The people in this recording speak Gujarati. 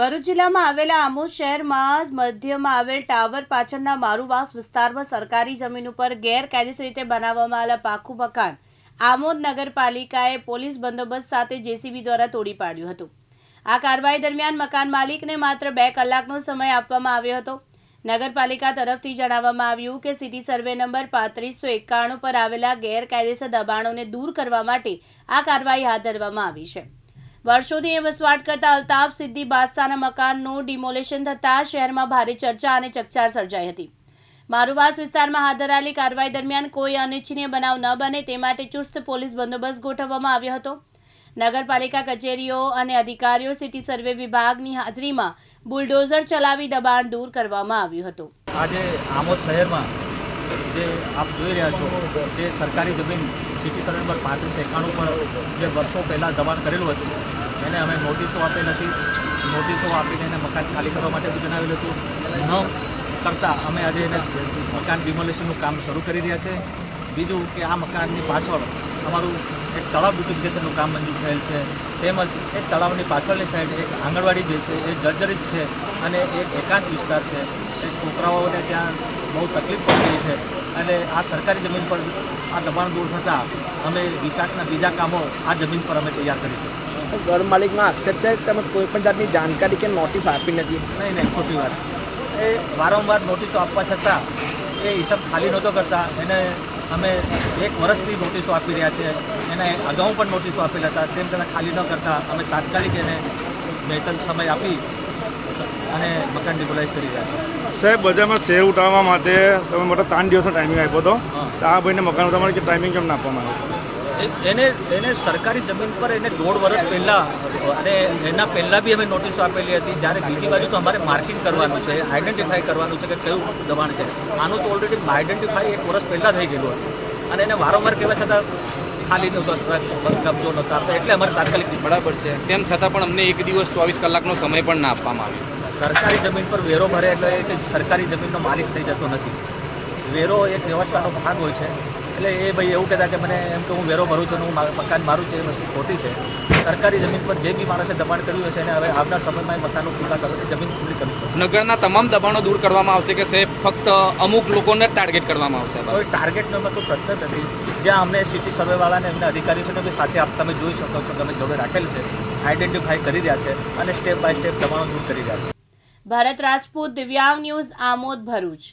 ભરૂચ જિલ્લામાં આવેલા આમોદ શહેરમાં મધ્યમાં આવેલ ટાવર પાછળના મારુવાસ વિસ્તારમાં સરકારી જમીન ઉપર ગેરકાયદેસર રીતે બનાવવામાં આવેલા પાકું મકાન આમોદ નગરપાલિકાએ પોલીસ બંદોબસ્ત સાથે જેસીબી દ્વારા તોડી પાડ્યું હતું. આ કાર્યવાહી દરમિયાન મકાન માલિકને માત્ર બે કલાકનો સમય આપવામાં આવ્યો હતો. નગરપાલિકા તરફથી જણાવવામાં આવ્યું કે સિટી સર્વે નંબર પાંત્રીસો એકાણું પર આવેલા ગેરકાયદેસર દબાણોને દૂર કરવા માટે આ કાર્યવાહી હાથ ધરવામાં આવી છે. વર્ષોથી એ વસવાટ કરતા અલ્તાફ સિદ્ધિ બાદશાહના મકાનનું ડિમોલેશન થતાં શહેરમાં ભારે ચર્ચા અને ચકચાર સર્જાઈ હતી. મારુવાસ વિસ્તારમાં હાથ ધરાયેલી કાર્યવાહી દરમિયાન કોઈ અનિચ્છનીય બનાવ ન બને તે માટે ચુસ્ત પોલીસ બંદોબસ્ત ગોઠવવામાં આવ્યો હતો. નગરપાલિકા કચેરીઓ અને અધિકારીઓ સિટી સર્વે વિભાગની હાજરીમાં બુલડોઝર ચલાવી દબાણ દૂર કરવામાં આવ્યું હતું. આજે આમોદ શહેરમાં જે આપ જોઈ રહ્યા છો જે સરકારી જમીન સિટી સર્વે નંબર પાંત્રીસ એકાણું પર જે વર્ષો પહેલાં દબાણ કરેલું હતું, એને અમે નોટિસો આપેલ હતી નોટિસો આપીને એને મકાન ખાલી કરવા માટે બી જણાવેલું હતું. ન કરતાં અમે આજે એને મકાન ડિમોલેશનનું કામ શરૂ કરી રહ્યા છે. બીજું કે આ મકાનની પાછળ અમારું એક તળાવ બ્યુટિફિકેશનનું કામ મંજૂર થયેલ છે. તેમજ એ તળાવની પાછળની સાઈડ એક આંગણવાડી જે છે એ જર્જરિત છે અને એક એકાંત વિસ્તાર છે. એ છોકરાઓને ત્યાં બહુ તકલીફ પડી રહી છે. અને આ સરકારી જમીન પર આ દબાણ દૂર થતાં અમે વિકાસના બીજા કામો આ જમીન પર અમે તૈયાર કરીશું. ઘર માલિકમાં આક્ષેપ છે તમે કોઈ પણ જાતની જાણકારી કે નોટિસ આપી નથી? નહીં નહીં ખોટી વાત. એ વારંવાર નોટિસો આપવા છતાં એ હિસાબ ખાલી નહોતો કરતા. એને અમે એક વર્ષથી નોટિસો આપી રહ્યા છે. એને અગાઉ પણ નોટિસો આપેલા હતા. તેમ છતાં ખાલી ન કરતા. અમે તાત્કાલિક એને વેતન સમય આપી અને મકાન ડિપોલાઇઝ કરી રહ્યા છે. સાહેબ બજારમાં શેર ઉઠાવવા માટે તમે મોટા ત્રણ દિવસનો ટાઈમિંગ આપ્યો હતો. તો આ ભાઈને મકાન ઉઠાવવા માટે ટાઈમિંગ કેમ ના આપવામાં આવ્યો એ- એને એને સરકારી જમીન પર એને દોઢ વર્ષ પહેલાં અને એના પહેલાં બી અમે નોટિસો આપેલી હતી. જ્યારે બીજી બાજુ તો અમારે માર્કિંગ કરવાનું છે આઈડેન્ટિફાઈ કરવાનું છે કે કયું દબાણ છે. આનું તો ઓલરેડી આઈડેન્ટિફાઈ એક વર્ષ પહેલાં થઈ ગયેલું હતું. અને એને વારંવાર કહેવા છતાં ખાલી નહોતો કબજો નહોતો આપતો. એટલે અમારે તાત્કાલિક બરાબર છે. તેમ છતાં પણ અમને એક દિવસ ચોવીસ કલાકનો સમય પણ ના આપવામાં આવ્યો. સરકારી જમીન પર વેરો ભરે એટલે એ કે સરકારી જમીનનો માલિક થઈ જતો નથી. વેરો એક વ્યવસ્થાનો ભાગ હોય છે. એટલે એ ભાઈ એવું કહેતા કે મને એમ કે હું વેરો ભરું છું હું મકાન મારું છું એ વસ્તુ ખોટી છે. સરકારી જમીન પર જે બી માણસે દબાણ કર્યું હશે અને હવે આવતા સમયમાં એ મકાનો પૂરા કરવાની જમીન પૂરી કરવી નગરના તમામ દબાણો દૂર કરવામાં આવશે કે સાહેબ ફક્ત અમુક લોકોને ટાર્ગેટ કરવામાં આવશે? હવે ટાર્ગેટનો એમાં કોઈ પ્રશ્ન નથી. જ્યાં અમને સિટી સર્વેવાળાને એમને અધિકારીઓને બી સાથે આપ તમે જોઈ શકો છો તમે જોડે રાખેલ છે આઈડેન્ટિફાઈ કરી રહ્યા છે અને સ્ટેપ બાય સ્ટેપ દબાણો દૂર કરી રહ્યા છે. ભારત રાજપૂત દિવ્યાંગ ન્યૂઝ આમોદ ભરૂચ